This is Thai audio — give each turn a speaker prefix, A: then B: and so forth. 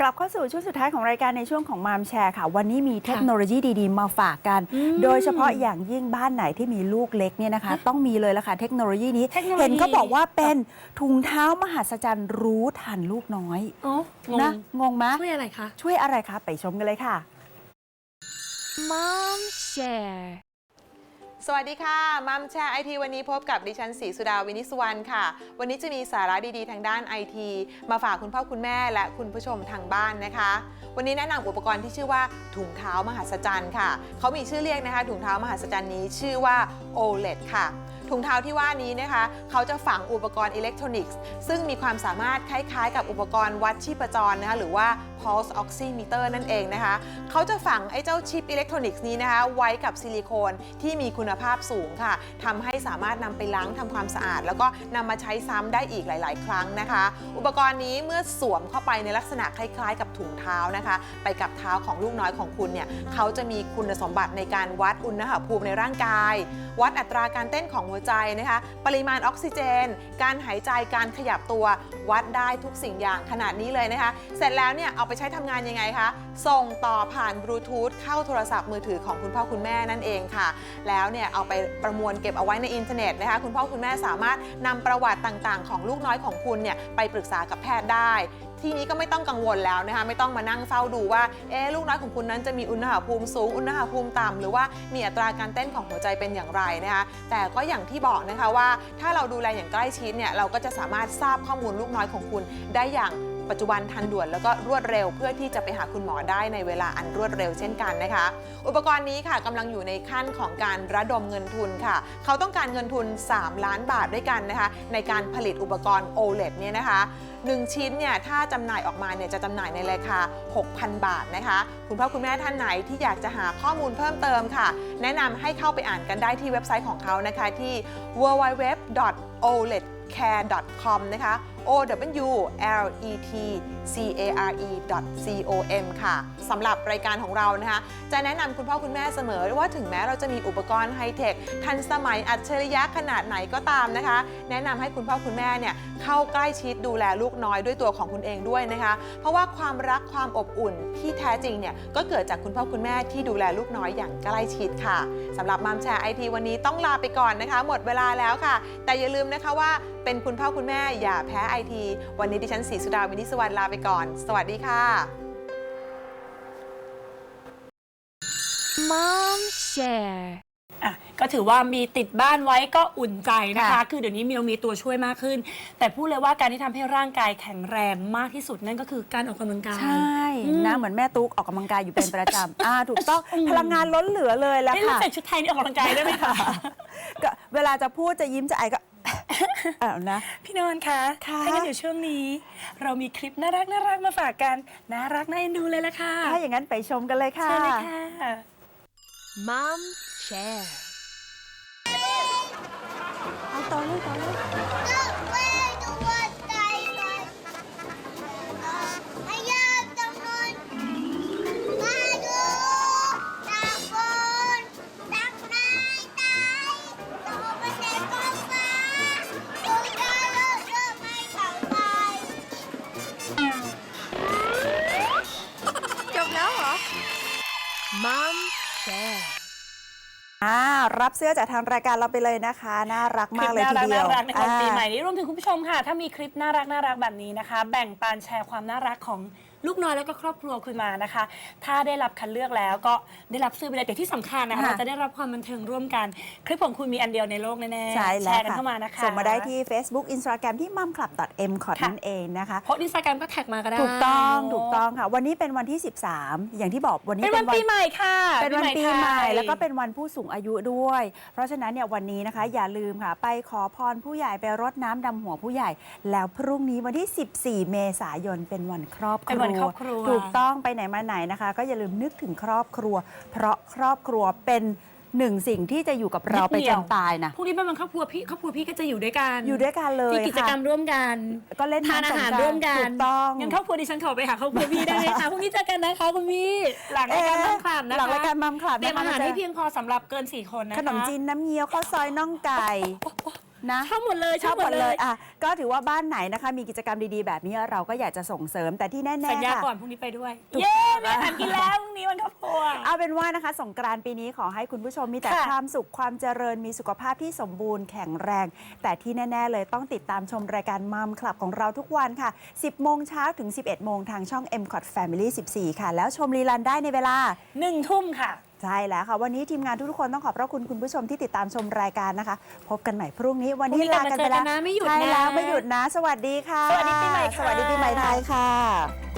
A: กลับเข้าสู่ช่วงสุดท้ายของรายการในช่วงของมามแชร์ค่ะ วันนี้มีเทคโนโลยีดีๆ มาฝากกัน โดยเฉพาะอย่างยิ่งบ้านไหนที่มีลูกเล็กเนี่ยนะคะ ต้องมีเลยละค่ะเทคโนโลยีนี้
B: เทคโนโลยี
A: เห็นเขาบอกว่าเป็นถุงเท้ามหัศจรรย์รู้ทันลูกน้อย
B: โอ้ง
A: นะ
B: ง
A: งงไหม
B: ช่วยอะไรคะ
A: ช่วยอะไรคะ ไปชมกันเลยค่ะ
C: Mom Share
D: สวัสดีค่ะ มัมแชร์ไอทีวันนี้พบกับดิฉันศรีสุดาวินิสวรรณค่ะ วันนี้จะมีสาระดีๆ ทางด้านไอทีมาฝากคุณพ่อคุณแม่และคุณผู้ชมทางบ้านนะคะ วันนี้แนะนำอุปกรณ์ที่ชื่อว่าถุงเท้ามหัศจรรย์ค่ะ เขามีชื่อเรียกนะคะ ถุงเท้ามหัศจรรย์นี้ชื่อว่า OLED ค่ะ ถุงเท้าที่ว่านี้นะคะเขาจะฝังอุปกรณ์อิเล็กทรอนิกส์ ซึ่งมีความสามารถคล้ายๆ กับอุปกรณ์วัดชีพจรนะคะหรือว่า pulse oximeter นั่นเองนะคะเขาจะฝังไอ้เจ้าชิปอิเล็กทรอนิกส์นี้นะคะไว้กับซิลิโคนที่มีคุณภาพสูงค่ะทำให้สามารถนำไปล้างทำความสะอาด แล้วก็นำมาใช้ซ้ำได้อีกหลาย ๆ ครั้งนะคะ อุปกรณ์นี้เมื่อสวมเข้าไปในลักษณะคล้ายๆ กับถุงเท้านะคะ ไปกับเท้าของลูกน้อยของคุณเนี่ยเขาจะมีคุณสมบัติในการวัดอุณหภูมิในร่างกาย วัดอัตราการเต้นของหัวใจนะคะ ปริมาณออกซิเจน การหายใจการขยับตัววัดได้ทุกสิ่งอย่างขนาดนี้เลยนะคะ เสร็จแล้วเนี่ยเอาไปใช้ทำงานยังไงคะ ส่งต่อผ่านบลูทูธเข้าโทรศัพท์มือถือของคุณพ่อคุณแม่นั่นเองค่ะ แล้วเนี่ยเอาไปประมวลเก็บเอาไว้ในอินเทอร์เน็ตนะคะ คุณพ่อคุณแม่สามารถนำประวัติต่างๆ ของลูกน้อยของคุณเนี่ยไปปรึกษากับแพทย์ได้ ทีนี้ก็ไม่ต้องกังวลแล้วนะคะไม่ต้องมานั่งเฝ้าดูว่าเอ๊ลูกน้อยของคุณนั้นจะมีอุณหภูมิสูงอุณหภูมิต่ำหรือว่ามีอัตราการเต้นของหัวใจเป็นอย่างไรนะคะแต่ก็อย่างที่บอกนะคะว่า ถ้าเราดูแลอย่างใกล้ชิดเนี่ยเราก็จะสามารถทราบข้อมูลลูกน้อยของคุณได้อย่าง ปัจจุบันทันด่วนแล้วก็รวดเร็ว เพื่อที่จะไปหาคุณหมอได้ในเวลาอันรวดเร็วเช่นกันนะคะ อุปกรณ์นี้ค่ะกำลังอยู่ในขั้นของการระดมเงินทุนค่ะ เขาต้องการเงินทุน 3 ล้านบาทด้วยกันนะคะ ในการผลิตอุปกรณ์ OLED เนี่ยนะคะ1 ชิ้นเนี่ยถ้าจำหน่ายออกมาเนี่ยจะจำหน่ายในราคา 6,000 บาทนะคะ คุณพ่อคุณแม่ท่านไหนที่อยากจะหาข้อมูลเพิ่มเติมค่ะ แนะนำให้เข้าไปอ่านกันได้ที่เว็บไซต์ของเขานะคะที่ www.oled oldcare.com นะคะ o w l e t c a r e c o m ค่ะสำหรับรายการของเรานะคะ จะแนะนำคุณพ่อคุณแม่เสมอว่าถึงแม้เราจะมีอุปกรณ์ไฮเทคทันสมัยอัจฉริยะขนาดไหนก็ตามนะคะ แนะนำให้คุณพ่อคุณแม่เนี่ยเข้าใกล้ชิดดูแลลูกน้อยด้วยตัวของคุณเองด้วยนะคะ เพราะว่าความรักความอบอุ่นที่แท้จริงเนี่ยก็เกิดจากคุณพ่อคุณแม่ที่ดูแลลูกน้อยอย่างใกล้ชิดค่ะสำหรับมัมแชร์ไอทีวันนี้ต้องลาไปก่อนนะคะ หมดเวลาแล้วค่ะ แต่อย่าลืมนะคะว่าเป็นคุณพ่อคุณแม่อย่าแพ้ไอทีวันนี้ดิฉันศรีสุดาวินิจสวรรณลาไปก่อน สวัสดีค่ะ
C: Mom Share
B: อะก็ถือว่ามีติดบ้านไว้ก็อุ่นใจนะคะ
A: ค่ะ
B: คือเดี๋ยวนี้มีเรามีตัวช่วยมากขึ้น แต่พูดเลยว่าการที่ทำให้ร่างกายแข็งแรงมากที่สุดนั่นก็คือการออกกำลังกาย
A: ใช่
B: อืม
A: นะเหมือนแม่ตุ๊กออกกำลังกายอยู่เป็นประจำอ่าถูกต้องพลังงานล้นเหลือเลยแหละ
B: นี่เรา
A: ค่ะ
B: ใส่ชุดไทยนี่ออกกำลังกายได้ไหมคะ
A: ก็เวลาจะพูดจะยิ้มจะไอก็เอานะ
B: พี่นนท์คะ
A: ค่ะ
B: ถ้างั้นเดี๋ยวช่วงนี้ เรามีคลิปน่ารักน่ารักมาฝากกัน น่ารักน่าเอ็นดูเลยละค่ะ
A: ถ้าอย่างนั้นไปชมกันเลยค่ะ
B: ใช่เลยค่ะ
C: Mom Share
A: เอาต่อเลยต่อเลย
C: จ Mom Share
A: อ่ารับเสื้อจากทางรายการเราไปเลยนะคะ น่ารัก
B: คลิ
A: มาก
B: ป
A: เลย
B: น่า
A: ที
B: รัก
A: เดีย
B: น่าวรักในวันปีใหม่
A: อ่า
B: นี้รวมถึงคุณผู้ชมค่ะ ถ้ามีคลิปน่ารักน่ารักแบบนี้นะคะ แบ่งปันแชร์ความน่ารักของ ลูกน้อยแล้วก็ครอบครัวคุณมานะคะ ถ้าได้รับคัดเลือกแล้วก็ได้รับซื้อไปเลยแต่ที่สำคัญนะคะ
A: ค่ะ
B: เราจะได้รับความบันเทิงร่วมกัน คลิปของคุณมีอันเดียวในโลกแน่ๆ
A: ใช่
B: แช
A: แล้ว
B: ร์กัน
A: ค่ะ
B: เข้ามานะคะ
A: ส่งมาได้ที่ Facebook Instagram ที่ m u m c l u b m c o t
B: ค่ะ
A: นั่นเองนะคะ
B: โพสต์อินสตาแกรมก็แท็กมาก็ได้
A: ถูกต้องถูกต้องค่ะ วันนี้เป็นวันที่ 13 อย่างที่บอกวันนี้
B: เป็นวันปีใหม่ค่ะ
A: เป็นวันปีใหม่
B: ไทย
A: แล้วก็เป็นวันผู้สูงอายุด้วย เพราะฉะนั้นเนี่ยวันนี้นะคะอย่าลืมค่ะ ไปขอพรผู้ใหญ่ไปรดน้ำดำหัวผู้ใหญ่ แล้วพรุ่งนี้วันที่ 14 เมษายนเป็นวันครอบครัว
B: เป็นวันครอบครัว
A: ถูกต้องไปไหนมาไหนนะคะ ก็อย่าลืมนึกถึงครอบครัว เพราะครอบครัวเป็นหนึ่งสิ่งที่จะอยู่กับเราไปจนตายนะ
B: พรุ่งนี้เป็นวันครอบครัวพี่ครอบครัวพี่ก็จะอยู่ด้วยกัน
A: อยู่ด้วยกันเลย
B: มีกิจกรรม
A: ค่ะ
B: ร่วมกัน
A: ก็เล่น
B: ทานอาหารำ
A: สงก
B: ร่วมกัน
A: ถูกต้อง
B: งั้นครอบครัวดิฉันขอไปหาครอบครัวพี่ได้ไหมคะพรุ่งนี้เจอกันนะคะคุณพี่หลังรายการมัมคลับนะคะ
A: หลังรายการมัมคลับ
B: เตรียมอาหาร
A: นะคะ
B: ให้เพียงพอสำหรับเกิน4คนนะคะ
A: ขนมจีนน้ำเงี้ยวข้าวซอยน่องไก่ นะ
B: ชอบหมดเลย
A: ชอบหมดเลยอะก็ถือว่าบ้านไหนนะคะ มีกิจกรรมดีๆ แบบนี้เราก็อยากจะส่งเสริมแต่ที่แน่
B: สัญ
A: ๆ
B: ญา
A: ค่ะ
B: ก่อนพรุ่งนี้ไปด้วย
A: ถูก
B: เย้
A: ต้อง
B: มีอาหารกินแล้วพรุ่งนี้วันครอบครัว
A: เอาเป็นว่านะคะ สงกรานต์ปีนี้ขอให้คุณผู้ชมมีแต่
B: ค่ะ
A: ความสุขความเจริญมีสุขภาพที่สมบูรณ์แข็งแรง แต่ที่แน่ ๆ เลยต้องติดตามชมรายการมัมคลับของเราทุกวันค่ะ 10โมงเช้าถึง 11โมงทางช่อง m c o t Family 14 ค่ะ แล้วชมรีลันได้ในเวลา
B: หนึ่งทุ่มค่ะ
A: ใช่แล้วค่ะ วันนี้ทีมงานทุกๆคนต้องขอบพระคุณคุณผู้ชมที่ติดตามชมรายการนะคะ พบกันใหม่พรุ่งนี้ วันนี้
B: พรุ่งนี้
A: ลากันไปแล้ว
B: กลับมาเจอกันนะไม่หยุด
A: ใช่แล้ว
B: นะ
A: ไม่หยุดนะ สวัสดีค่ะ
B: สวัสดีปีใหม่ค่ะ
A: สวัสดีปีใหม่ไทยค่ะ